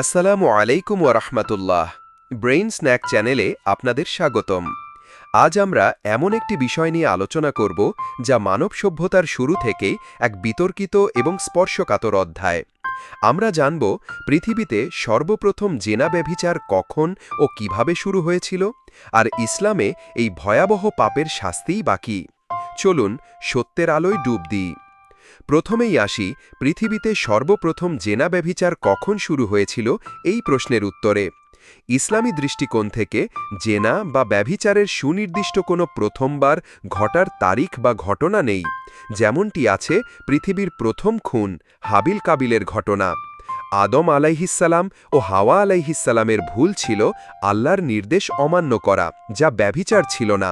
আসসালামু আলাইকুম ওরহমতুল্লাহ ব্রেইন স্ন্যাক চ্যানেলে আপনাদের স্বাগতম। আজ আমরা এমন একটি বিষয় নিয়ে আলোচনা করব, যা মানব সভ্যতার শুরু থেকেই এক বিতর্কিত এবং স্পর্শকাতর অধ্যায়। আমরা জানব, পৃথিবীতে সর্বপ্রথম জেনা ব্যভিচার কখন ও কীভাবে শুরু হয়েছিল, আর ইসলামে এই ভয়াবহ পাপের শাস্তিই বাকি চলুন সত্যের আলোয় ডুব দিই। প্রথমেই আসি, পৃথিবীতে সর্বপ্রথম জেনা ব্যভিচার কখন শুরু হয়েছিল, এই প্রশ্নের উত্তরে। ইসলামী দৃষ্টিকোণ থেকে জেনা বা ব্যভিচারের সুনির্দিষ্ট কোনো প্রথমবার ঘটার তারিখ বা ঘটনা নেই। যেমনটি আছে পৃথিবীর প্রথম খুন, হাবিল কাবিলের ঘটনা। আদম আলাইহিসাল্লাম ও হাওয়া আলাইহিসাল্লামের ভুল ছিল আল্লাহর নির্দেশ অমান্য করা, যা ব্যভিচার ছিল না।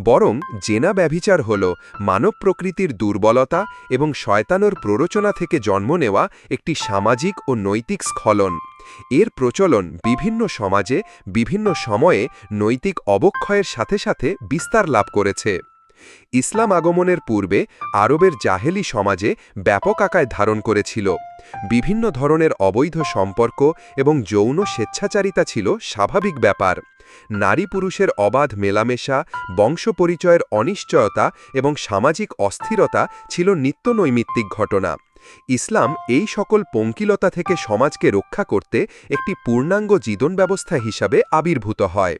বরং জেনা ব্যভিচার হল মানব প্রকৃতির দুর্বলতা এবং শয়তানোর প্ররোচনা থেকে জন্ম নেওয়া একটি সামাজিক ও নৈতিক স্খলন। এর প্রচলন বিভিন্ন সমাজে, বিভিন্ন সময়ে নৈতিক অবক্ষয়ের সাথে সাথে বিস্তার লাভ করেছে। ইসলাম আগমনের পূর্বে আরবের জাহেলি সমাজে ব্যাপক আকায় ধারণ করেছিল। বিভিন্ন ধরনের অবৈধ সম্পর্ক এবং যৌন স্বেচ্ছাচারিতা ছিল স্বাভাবিক ব্যাপার। নারী পুরুষের অবাধ মেলামেশা বংশ পরিচয়ের অনিশ্চয়তা এবং সামাজিক অস্থিরতা ছিল নিত্যনৈমিত্তিক ঘটনা। ইসলাম এই সকল পঙ্কিলতা থেকে সমাজকে রক্ষা করতে একটি পূর্ণাঙ্গ জীবন ব্যবস্থা হিসাবে আবির্ভূত হয়।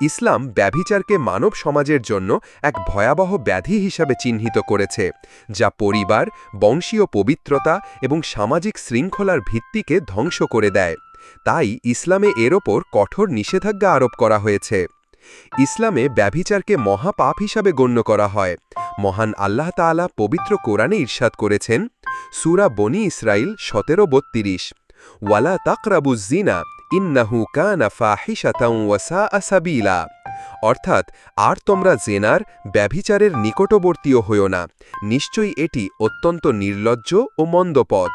ইসলাম ব্যভিচারকে মানব সমাজের জন্য এক ভয়াবহ ব্যাধি হিসাবে চিহ্নিত করেছে, যা পরিবার, বংশীয় পবিত্রতা এবং সামাজিক শৃঙ্খলার ভিত্তিকে ধ্বংস করে দেয়। তাই ইসলামে এর ওপর কঠোর নিষেধাজ্ঞা আরোপ করা হয়েছে। ইসলামে ব্যভিচারকে মহাপাপ হিসাবে গণ্য করা হয়। মহান আল্লাহ তাআলা পবিত্র কোরআনে ঈর্ষাদ করেছেন, সুরা বনি ইসরাইল সতেরো বত্রিশ। ওয়ালা তাকরাবুজ্জিনা ইন্নাহু কানা ফাহিশাতাও ওয়াসা অর্থাৎ, আর তোমরা জেনার, ব্যভিচারের নিকটবর্তীও হইও না। নিশ্চয়ই এটি অত্যন্ত নির্লজ্জ ও মন্দপথ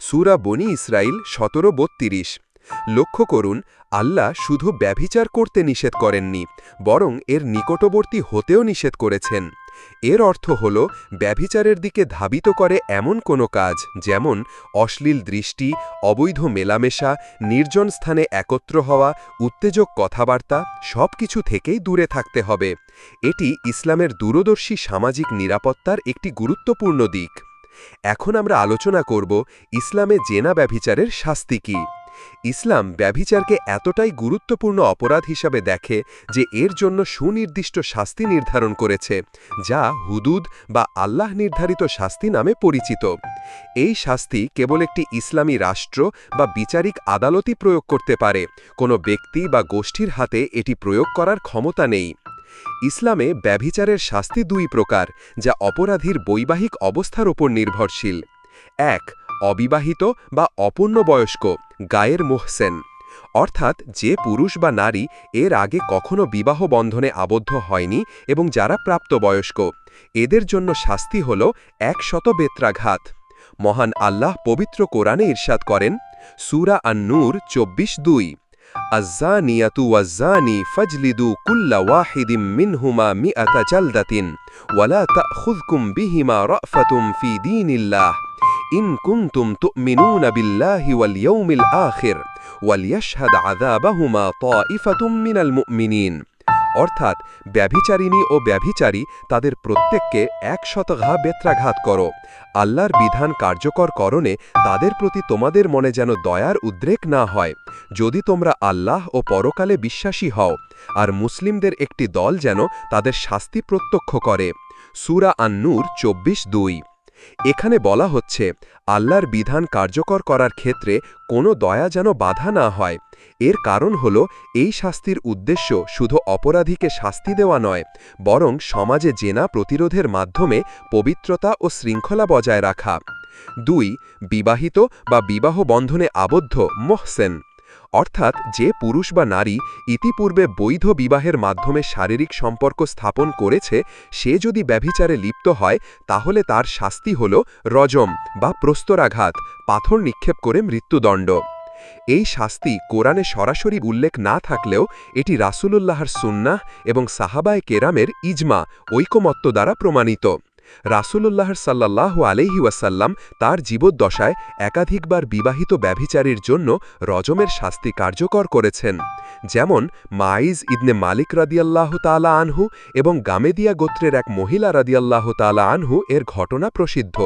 সুরা বনি ইসরাইল সতেরো বত্রিশ। লক্ষ্য করুন, আল্লাহ শুধু ব্যভিচার করতে নিষেধ করেননি, বরং এর নিকটবর্তী হতেও নিষেধ করেছেন। এর অর্থ হল, ব্যভিচারের দিকে ধাবিত করে এমন কোনো কাজ, যেমন অশ্লীল দৃষ্টি, অবৈধ মেলামেশা, নির্জন স্থানে একত্র হওয়া, উত্তেজক কথাবার্তা সব কিছু থেকেই দূরে থাকতে হবে। এটি ইসলামের দূরদর্শী সামাজিক নিরাপত্তার একটি গুরুত্বপূর্ণ দিক। এখন আমরা আলোচনা করব, ইসলামে জেনা ব্যভিচারের শাস্তি কী। ইসলাম ব্যভিচারকে এতটাই গুরুত্বপূর্ণ অপরাধ হিসাবে দেখে যে এর জন্য সুনির্দিষ্ট শাস্তি নির্ধারণ করেছে, যা হুদুদ বা আল্লাহ নির্ধারিত শাস্তি নামে পরিচিত। এই শাস্তি কেবল একটি ইসলামী রাষ্ট্র বা বিচারিক আদালতই প্রয়োগ করতে পারে, কোনো ব্যক্তি বা গোষ্ঠীর হাতে এটি প্রয়োগ করার ক্ষমতা নেই। ইসলামে ব্যভিচারের শাস্তি দুই প্রকার, যা অপরাধীর বৈবাহিক অবস্থার উপর নির্ভরশীল। এক অবিবাহিত বা অপূর্ণবয়স্ক গায়ের মোহসেন। অর্থাৎ যে পুরুষ বা নারী এর আগে কখনো বিবাহ বন্ধনে আবদ্ধ হয়নি এবং যারা প্রাপ্তবয়স্ক, এদের জন্য শাস্তি হল একশত বেত্রাঘাত। মহান আল্লাহ পবিত্র কোরআনে ঈর্ষাদ করেন, সুরা আন্নুর চব্বিশ দুই, আজ্জানিয়াতু ওয়াজ্জানি ফজলিদু কুল্লা ওয়াহিদিম মিনহুমা বিহিমা ইন কুন্তুম তুমিনুন বিল্লাহি ওয়াল ইয়াউমিল আখির ওয়ালিয়াশহাদ আযাবাহুমা মিনাল মুমিনিন। অর্থাৎ ব্যভিচারিণী ও ব্যভিচারী তাদের প্রত্যেককে একশত ঘা বেত্রাঘাত করো। আল্লাহর বিধান কার্যকর করণে তাদের প্রতি তোমাদের মনে যেন দয়ার উদ্রেক না হয়। যদি তোমরা আল্লাহ ও পরকালে বিশ্বাসী হও, আর মুসলিমদের একটি দল যেন তাদের শাস্তি প্রত্যক্ষ করে। সুরা আন্নুর চব্বিশ দুই। এখানে বলা হচ্ছে, আল্লাহর বিধান কার্যকর করার ক্ষেত্রে কোনো দয়া যেন বাধা না হয়। এর কারণ হল, এই শাস্তির উদ্দেশ্য শুধু অপরাধীকে শাস্তি দেওয়া নয়, বরং সমাজে জেনা প্রতিরোধের মাধ্যমে পবিত্রতা ও শৃঙ্খলা বজায় রাখা। দুই, বিবাহিত বা বিবাহ বন্ধনে আবদ্ধ, মোহসেন। অর্থাৎ যে পুরুষ বা নারী ইতিপূর্বে বৈধ বিবাহের মাধ্যমে শারীরিক সম্পর্ক স্থাপন করেছে, সে যদি ব্যভিচারে লিপ্ত হয়, তাহলে তার শাস্তি হল রজম বা প্রস্তরাঘাত, পাথর নিক্ষেপ করে মৃত্যুদণ্ড। এই শাস্তি কোরআনে সরাসরি উল্লেখ না থাকলেও এটি রাসুলুল্লাহর সুন্নাহ এবং সাহাবায় কেরামের ইজমা, ঐকমত্য দ্বারা প্রমাণিত। রাসূলুল্লাহ সাল্লাহ আলহি ওয়াসাল্লাম তার জীবদ্দশায় একাধিকবার বিবাহিত ব্যভিচারীর জন্য রজমের শাস্তি কার্যকর করেছেন। যেমন মাইজ ইদনে মালিক রাদিয়াল্লাহ তালা আনহু এবং গামেদিয়া গোত্রের এক মহিলা রাদিয়াল্লাহ তালা আনহু এর ঘটনা প্রসিদ্ধ।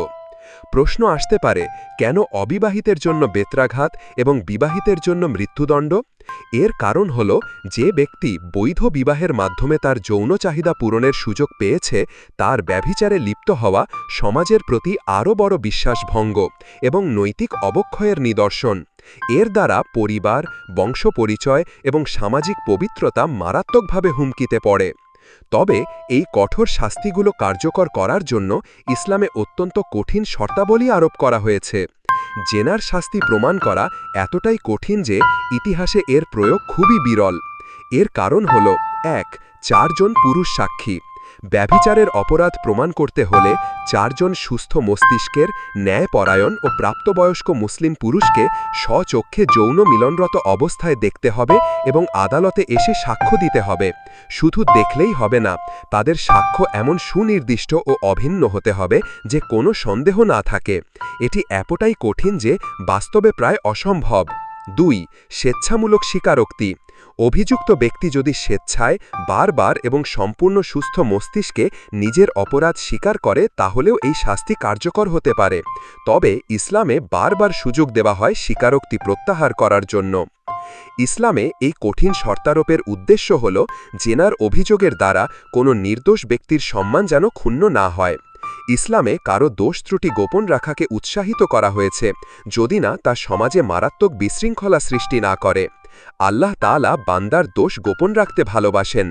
প্রশ্ন আসতে পারে, কেন অবিবাহিতের জন্য বেত্রাঘাত এবং বিবাহিতের জন্য মৃত্যুদণ্ড? এর কারণ হল, যে ব্যক্তি বৈধ বিবাহের মাধ্যমে তার যৌন চাহিদা পূরণের সুযোগ পেয়েছে, তার ব্যভিচারে লিপ্ত হওয়া সমাজের প্রতি আরও বড় বিশ্বাসভঙ্গ এবং নৈতিক অবক্ষয়ের নিদর্শন। এর দ্বারা পরিবার বংশ পরিচয় এবং সামাজিক পবিত্রতা মারাত্মকভাবে হুমকিতে পড়ে। তবে এই কঠোর শাস্তিগুলো কার্যকর করার জন্য ইসলামে অত্যন্ত কঠিন শর্তাবলী আরোপ করা হয়েছে। জেনার শাস্তি প্রমাণ করা এতটাই কঠিন যে ইতিহাসে এর প্রয়োগ খুবই বিরল। এর কারণ হল, এক, চারজন পুরুষ সাক্ষী। ব্যভিচারের অপরাধ প্রমাণ করতে হলে চারজন সুস্থ মস্তিষ্কের ন্যায়পরায়ণ ও প্রাপ্তবয়স্ক মুসলিম পুরুষকে স্বচক্ষে যৌন মিলনরত অবস্থায় দেখতে হবে এবং আদালতে এসে সাক্ষ্য দিতে হবে। শুধু দেখলেই হবে না, তাদের সাক্ষ্য এমন সুনির্দিষ্ট ও অভিন্ন হতে হবে যে কোনো সন্দেহ না থাকে। এটি এতটাই কঠিন যে বাস্তবে প্রায় অসম্ভব। দুই, স্বেচ্ছামূলক স্বীকারোক্তি। অভিযুক্ত ব্যক্তি যদি স্বেচ্ছায় বারবার এবং সম্পূর্ণ সুস্থ মস্তিষ্কে নিজের অপরাধ স্বীকার করে, তাহলেও এই শাস্তি কার্যকর হতে পারে। তবে ইসলামে বারবার সুযোগ দেওয়া হয় স্বীকারোক্তি প্রত্যাহার করার জন্য। ইসলামে এই কঠিন শর্তারোপের উদ্দেশ্য হল, জেনার অভিযোগের দ্বারা কোনো নির্দোষ ব্যক্তির সম্মান যেন ক্ষুণ্ণ না হয়। ইসলামে কারও দোষ ত্রুটি গোপন রাখাকে উৎসাহিত করা হয়েছে, যদি না তা সমাজে মারাত্মক বিশৃঙ্খলা সৃষ্টি না করে। আল্লাহ তালা বান্দার দোষ গোপন রাখতে ভালোবাসেন।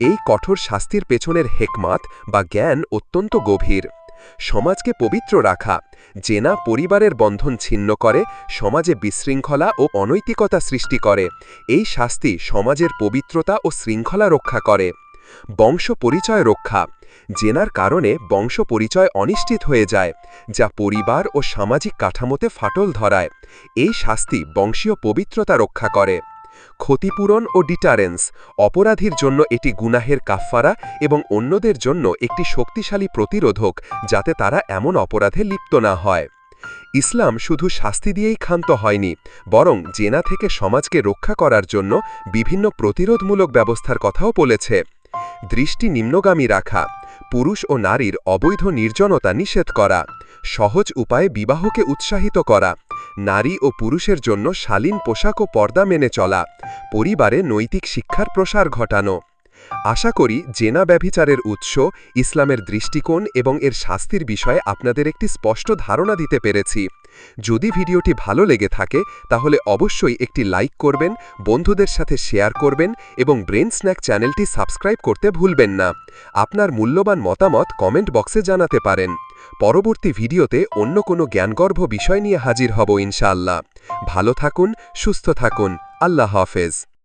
এই কঠোর শাস্তির পেছনের হেকমাত বা জ্ঞান অত্যন্ত গভীর। সমাজকে পবিত্র রাখা, জেনা পরিবারের বন্ধন ছিন্ন করে, সমাজে বিশৃঙ্খলা ও অনৈতিকতা সৃষ্টি করে। এই শাস্তি সমাজের পবিত্রতা ও শৃঙ্খলা রক্ষা করে। বংশ পরিচয় রক্ষা। জেনার কারণে বংশ পরিচয় অনিশ্চিত হয়ে যায়, যা পরিবার ও সামাজিক কাঠামোতে ফাটল ধরায়। এই শাস্তি বংশীয় পবিত্রতা রক্ষা করে। ক্ষতিপূরণ ও ডিটারেন্স, অপরাধীর জন্য এটি গুনাহের কাফফারা এবং অন্যদের জন্য একটি শক্তিশালী প্রতিরোধক, যাতে তারা এমন অপরাধে লিপ্ত না হয়। ইসলাম শুধু শাস্তি দিয়েই ক্ষান্ত হয়নি, বরং জেনা থেকে সমাজকে রক্ষা করার জন্য বিভিন্ন প্রতিরোধমূলক ব্যবস্থার কথাও বলেছে। দৃষ্টি নিম্নগামী রাখা, পুরুষ ও নারীর অবৈধ নির্জনতা নিষেধ করা, সহজ উপায়ে বিবাহকে উৎসাহিত করা, নারী ও পুরুষের জন্য শালীন পোশাক ও পর্দা মেনে চলা, পরিবারে নৈতিক শিক্ষার প্রসার ঘটানো। আশা করি জেনা ব্যভিচারের উৎস ইসলামের দৃষ্টিকোণ এবং এর শাস্তির বিষয়ে আপনাদের একটি স্পষ্ট ধারণা দিতে পেরেছি। যদি ভিডিওটি ভালো লেগে থাকে, তাহলে অবশ্যই একটি লাইক করবেন, বন্ধুদের সাথে শেয়ার করবেন এবং ব্রেন স্ন্যাক চ্যানেলটি সাবস্ক্রাইব করতে ভুলবেন না। আপনার মূল্যবান মতামত কমেন্ট বক্সে জানাতে পারেন। পরবর্তী ভিডিওতে অন্য কোনো জ্ঞানগর্ভ বিষয় নিয়ে হাজির হব ইনশাআল্লাহ। ভালো থাকুন, সুস্থ থাকুন। আল্লাহ হাফেজ।